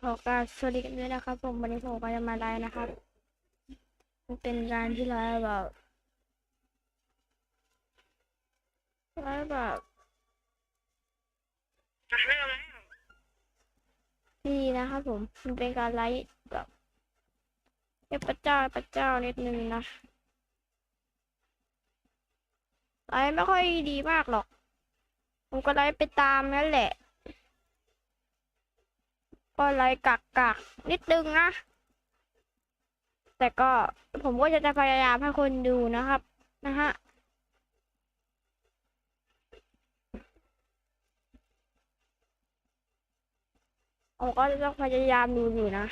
ขอกราบสวัสดีกันด้วยนะครับผมวันนี้ผมก็จะมาไลฟ์นะครับ มันเป็นการที่ไลฟ์แบบไลฟ์แบบดีนะครับผมมันเป็นการไลฟ์แบบเทพเจ้าพระเจ้านิดนึงนะไลฟ์ไม่ค่อยดีมากหรอก ผมก็ไลฟ์ไปตามนั่นแหละ ก็ไลฟ์กักกักนิดนึงนะ แต่ก็ผมก็จะพยายามให้คนดูนะครับ นะฮะผมก็จะต้องพยายามดูอยู่นะ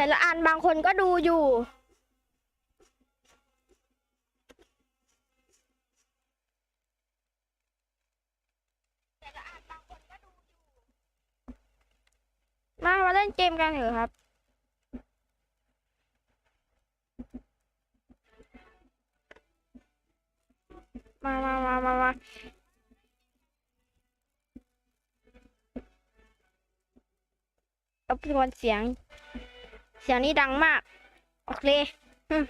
แต่ละอันบางคนก็ดูอยู่ มามาเล่นเกมกันเถอะครับมามามามามารบกวนเสียง เสียงนี้ดังมาก โอเคม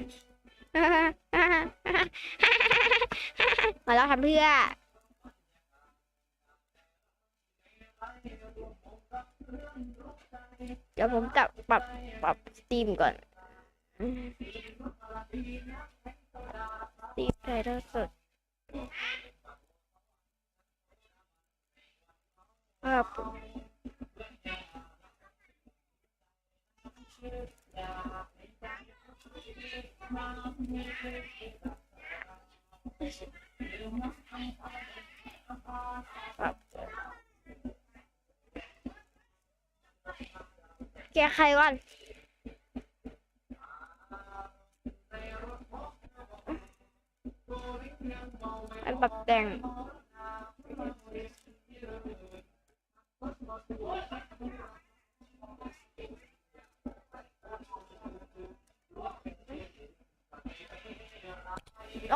มาแล้วทำเพื่อ เดี๋ยวผมจะปรับปรับสตรีมก่อนสตรีมไทยทอดสดครับ แก้ไขก่อนอันปรับแต่ง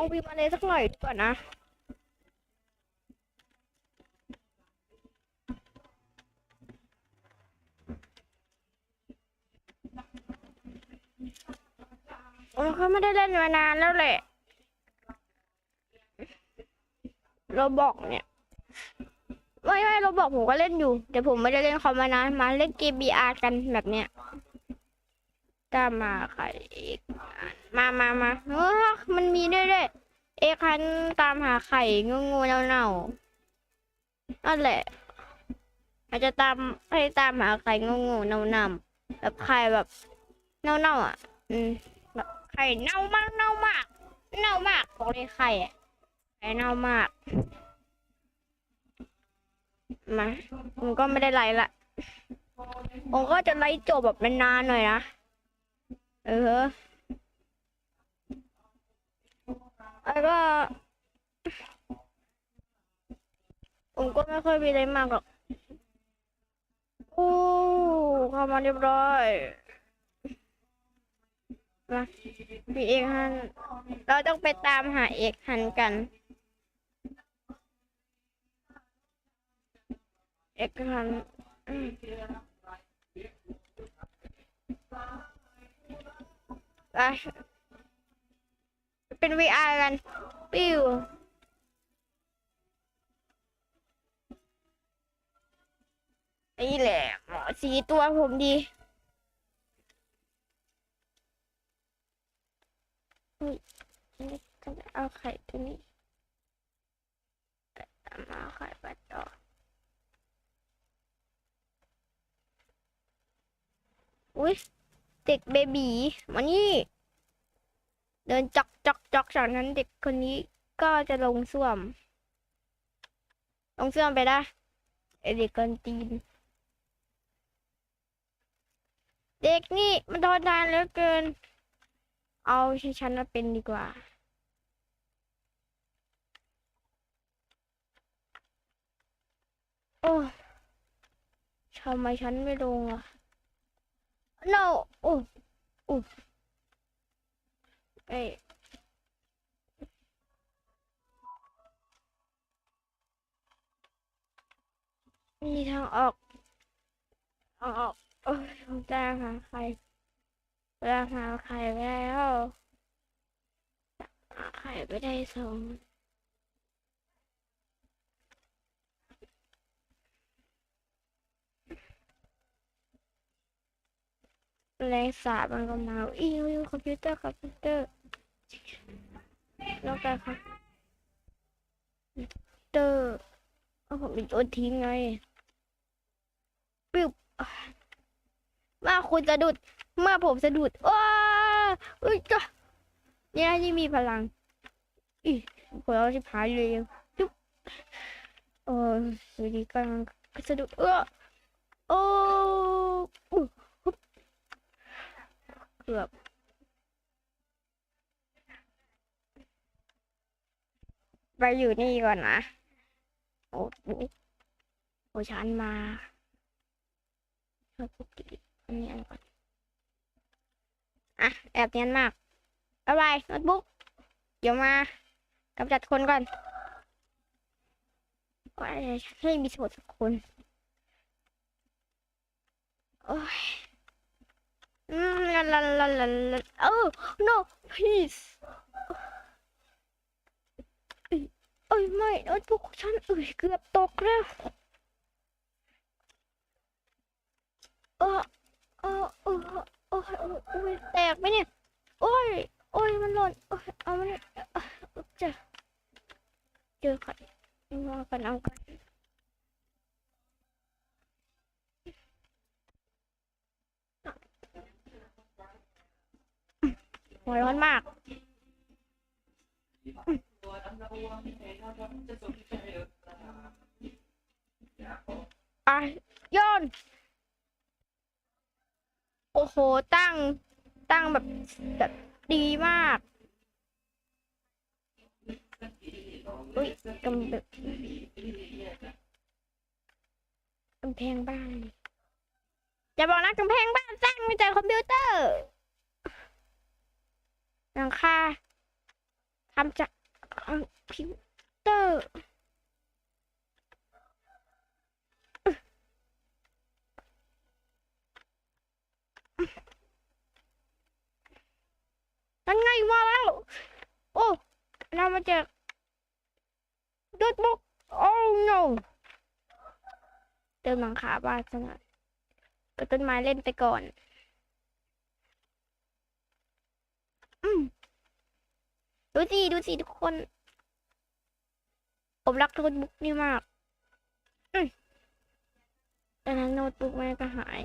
ลองพิมพ์มาเลยสักหน่อยดีกว่านนะ โอ้เขาไม่ได้เล่นมานานแล้วแหละโรบอกเนี่ยไม่ไม่โรบอกผมก็เล่นอยู่ แต่ผมไม่ได้เล่นคอมมานานมาเล่นเกม BR กันแบบเนี้ย ตามมาใครอีกมามามาเออมันมีด้วยด้วยเอกคันตามหาไข่งูงูเน่าเน่านั่นแหละอาจจะตามให้ตามหาไข่งูงูเน่าเน่าแบบไข่แบบเน่าเน่าอะ อืมแบบไข่เน่ามากเน่ามากเน่ามากบอกเลยไข่อะไข่เน่ามากมาผมก็ไม่ได้ไลฟ์ละผมก็จะไลฟ์จบแบบนานๆหน่อยนะ เออแล้วก็ ผมก็ไม่ค่อยมีอะไรมากหรอกโอ้เข้ามาเรียบร้อยมามีเอกฮัน เราต้องไปตามหาเอกฮันกัน เอกฮัน ไปเป็น VR กันปิ้วนี่แหละหมอสีตัวผมดีอุ้ยนนี้ก็จะเอาไข่ตัวนี้เอามาเอาไข่ไปต่ออุ้ย เด็กเบบีมานี่ เดินจอกจอกจอกจากนั้นเด็กคนนี้ก็จะลงส้วม ลงส้วมไปได้ไอเด็กคนตีน เด็กนี่มันทนทานเหลือเกิน เอาที่ฉันมาเป็นดีกว่าโอ้ทำไมฉันไม่ลงอะ no โอ้โอ้เอ้ยมีทางออกทางออกโอ้ยผมจะหาใครจะหาใครไม่ได้ แรไม่ได้สองแรสาบมันก็มาอีวิวคอมพิวเตอร์คอมพิวเตอร์นอกจากคอมพิวเตอร์เอาผมเป็นทิ้งไงปิ๊บเมื่อคุณสะดุดเมื่อผมสะดุดว้าอุ้ยจ้ะเนี่ยที่มีพลังอีผมเอาที่พายเลยจุ๊บเออสวัสดีกำลังสะดุดเออโอ้ เกือบไปอยู่นี่ก่อนนะ โอ้โหโอ้ฉันมาช่วยปุ๊กกี้อันนี้อันก่อน อะ แอบเนียนมากอะไรโน้ตบุ๊ก เดี๋ยวมากำจัดคนก่อนว่าให้มีสมุดสักคน โอ้ย อืมลาลาลาลาลาโอ้ no please เอ้ยไม่โน้ตบุ๊กฉันเอ้ยเกือบตกแล้วเออเออเออโอ้ยโอ้ยแตกไหมเนี่ยโอ้ยโอ้ยมันหล่นโอ้ยเอามันเอ่อเจอเจอกันเอากันเอากัน หัวร้อนมากอะโยน โอ้โห ตั้ง ตั้งแบบแบบดีมากอุ้ยกำแบบกำแพงบ้านจะบอกนะกำแพงบ้านสร้างมาจากคอมพิวเตอร์ หลังคาทำจากคอมพิวเตอร์นั่นไงมาแล้ว โอ้เรามาจากดุดบุกโอ้ no เติมหลังคาบ้านซะหน่อยเอาต้นไม้เล่นไปก่อน อืม ดูสิ ดูสิทุกคน ผมรักโน้ตบุ๊กนี่มาก อืมแต่นั้นโน้ตบุ๊กมันก็หาย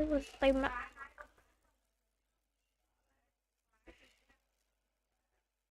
ดูเต็มละ